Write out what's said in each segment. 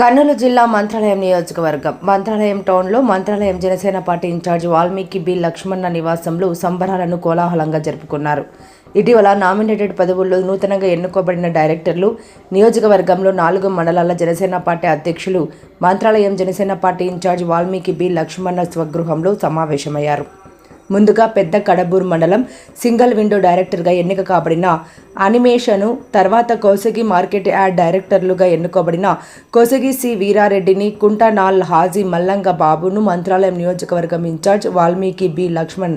కర్నూలు జిల్లా మంత్రాలయం నియోజకవర్గం. మంత్రాలయం టౌన్లో Mantralayam Janasena party incharge Valmiki B Lakshmana నివాసంలో సంబరాలను కోలాహలంగా జరుపుకున్నారు. ఇటీవల నామినేటెడ్ పదవుల్లో నూతనంగా ఎన్నుకోబడిన డైరెక్టర్లు నియోజకవర్గంలో నాలుగు మండలాల జనసేన పార్టీ అధ్యక్షులు Mantralayam Janasena party incharge Valmiki B Lakshmana స్వగృహంలో సమావేశమయ్యారు. ముందుగా పెద్ద కడబూర్ మండలం సింగిల్ విండో డైరెక్టర్గా ఎన్నిక కాబడిన అనిమేషను తర్వాత కోసగి మార్కెట్ యాడ్ డైరెక్టర్లుగా ఎన్నుకోబడిన కోసగి సి వీరారెడ్డిని కుంటనాల్ హాజీ మల్లంగ బాబును మంత్రాలయం నియోజకవర్గం ఇన్ఛార్జ్ వాల్మీకి బి లక్ష్మణ్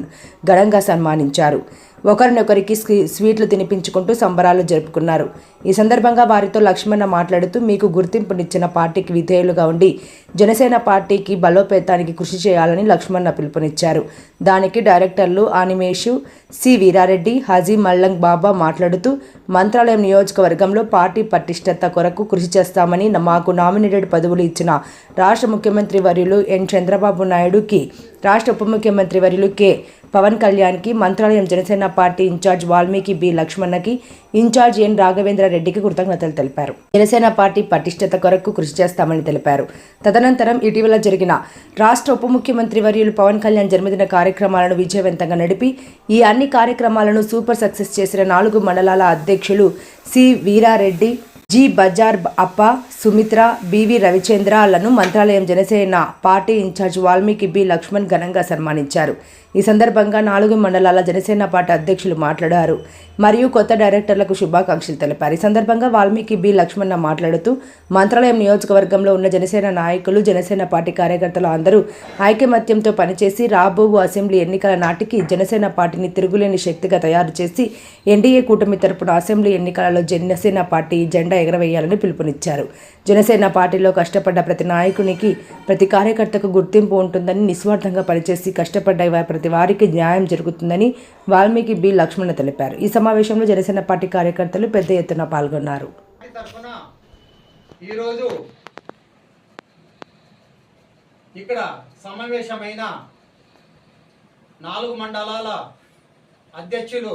ఘనంగా సన్మానించారు. ఒకరినొకరికి స్వీ- స్వీట్లు తినిపించుకుంటూ సంబరాలు జరుపుకున్నారు. ఈ సందర్భంగా వారితో లక్ష్మణ మాట్లాడుతూ మీకు గుర్తింపునిచ్చిన పార్టీకి విధేయులుగా ఉండి జనసేన పార్టీకి బలోపేతానికి కృషి చేయాలని లక్ష్మణ పిలుపునిచ్చారు. దానికి డైరెక్టర్లు ఆనిమేషు సి వీరారెడ్డి హజీ మల్లంగ్ బాబా మాట్లాడుతూ మంత్రాలయం నియోజకవర్గంలో పార్టీ పటిష్టత కొరకు కృషి చేస్తామని మాకు నామినేటెడ్ పదవులు ఇచ్చిన రాష్ట్ర ముఖ్యమంత్రి వర్యులు ఎన్. చంద్రబాబు నాయుడుకి రాష్ట్ర ఉప ముఖ్యమంత్రి వర్యులు కె. పవన్ కళ్యాణ్కి Mantralayam Janasena party incharge Valmiki B. లక్ష్మణ్కి incharge N. Raghavendra రెడ్డికి కృతజ్ఞతలు తెలిపారు. జనసేన పార్టీ పటిష్టత కొరకు కృషి చేస్తామని తెలిపారు. తదనంతరం ఇటీవల జరిగిన రాష్ట్ర ఉప ముఖ్యమంత్రి వర్యులు పవన్ కళ్యాణ్ జన్మదిన కార్యక్రమాలను విజయవంతంగా నడిపి ఈ అన్ని కార్యక్రమాలను సూపర్ సక్సెస్ చేసిన నాలుగు మండలాల అధ్యక్షులు C Veerareddy G Bazar Appa Sumitra BV రవిచంద్రలను Mantralayam Janasena party incharge Valmiki B Lakshman ఘనంగా సన్మానించారు. ఈ సందర్భంగా నాలుగు మండలాల జనసేన పార్టీ అధ్యక్షులు మాట్లాడారు. మరియు కొత్త డైరెక్టర్లకు శుభాకాంక్షలు తెలిపారు. ఈ సందర్భంగా వాల్మీకి బి లక్ష్మణ మాట్లాడుతూ మంత్రాలయం నియోజకవర్గంలో ఉన్న జనసేన నాయకులు జనసేన పార్టీ కార్యకర్తలు అందరూ ఐకమత్యంతో పనిచేసి రాబో అసెంబ్లీ ఎన్నికల నాటికి జనసేన పార్టీని తిరుగులేని శక్తిగా తయారు చేసి ఎన్డీఏ కూటమి తరపున అసెంబ్లీ ఎన్నికలలో జనసేన పార్టీ జెండా ఎగరవేయాలని పిలుపునిచ్చారు. జనసేన పార్టీలో కష్టపడ్డ ప్రతి నాయకునికి ప్రతి కార్యకర్తకు గుర్తింపు ఉంటుందని నిస్వార్థంగా పనిచేసి కష్టపడ్డ ప్రతి వారికి న్యాయం జరుగుతుందని వాల్మీకి బి. లక్ష్మణ తెలిపారు. ఈ సమావేశంలో జనసేన పార్టీ కార్యకర్తలు పెద్ద ఎత్తున పాల్గొన్నారు. ఈరోజు ఇక్కడ సమావేశమైన నాలుగు మండలాల అధ్యక్షులు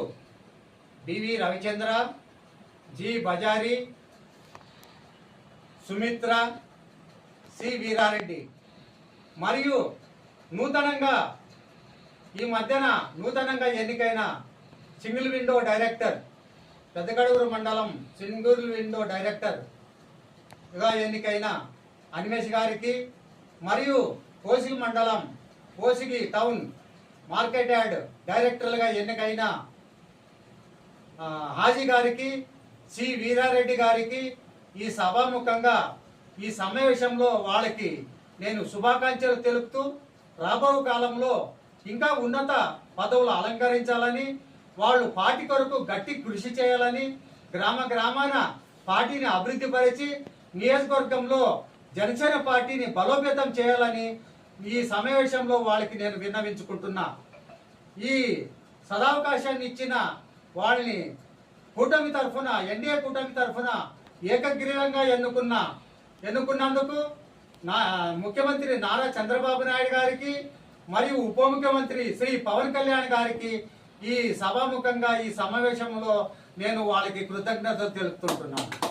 BV Ravichandra G. Bazari Sumitra C Veerareddy. మరియు నూతనంగా ఈ మధ్యన నూతనంగా ఎన్నికైన సింగిల్ విండో డైరెక్టర్ పెద్దగడూరు మండలం సింగూరు విండో డైరెక్టర్గా ఎన్నికైన అనిమేష్ గారికి మరియు కోసిగి మండలం కోసిగి టౌన్ మార్కెట్ యార్డ్ డైరెక్టర్లుగా ఎన్నికైన హాజీ గారికి సి వీరారెడ్డి గారికి ఈ సభాముఖంగా ఈ సమావేశంలో వాళ్ళకి నేను శుభాకాంక్షలు తెలుపుతూ రాబో కాలంలో ఇంకా ఉన్నత పదవులు అలంకరించాలని వాళ్ళు పార్టీ కొరకు గట్టి కృషి చేయాలని గ్రామ గ్రామాన పార్టీని అభివృద్ధి పరిచి నియోజకవర్గంలో జనసేన పార్టీని బలోపేతం చేయాలని ఈ సమావేశంలో వాళ్ళకి నేను విన్నవించుకుంటున్నా. ఈ సదావకాశాన్ని ఇచ్చిన వాళ్ళని కూటమి తరఫున ఎన్డీఏ కూటమి తరఫున ఏకగ్రీవంగా ఎన్నుకున్న ఎన్నుకున్నందుకు నా ముఖ్యమంత్రి నారా చంద్రబాబు నాయుడు గారికి మరియు ఉప ముఖ్యమంత్రి శ్రీ పవన్ కళ్యాణ్ గారికి ఈ సభాముఖంగా ఈ సమావేశంలో నేను వాళ్ళకి కృతజ్ఞతలు తెలుపుతుంటున్నాను.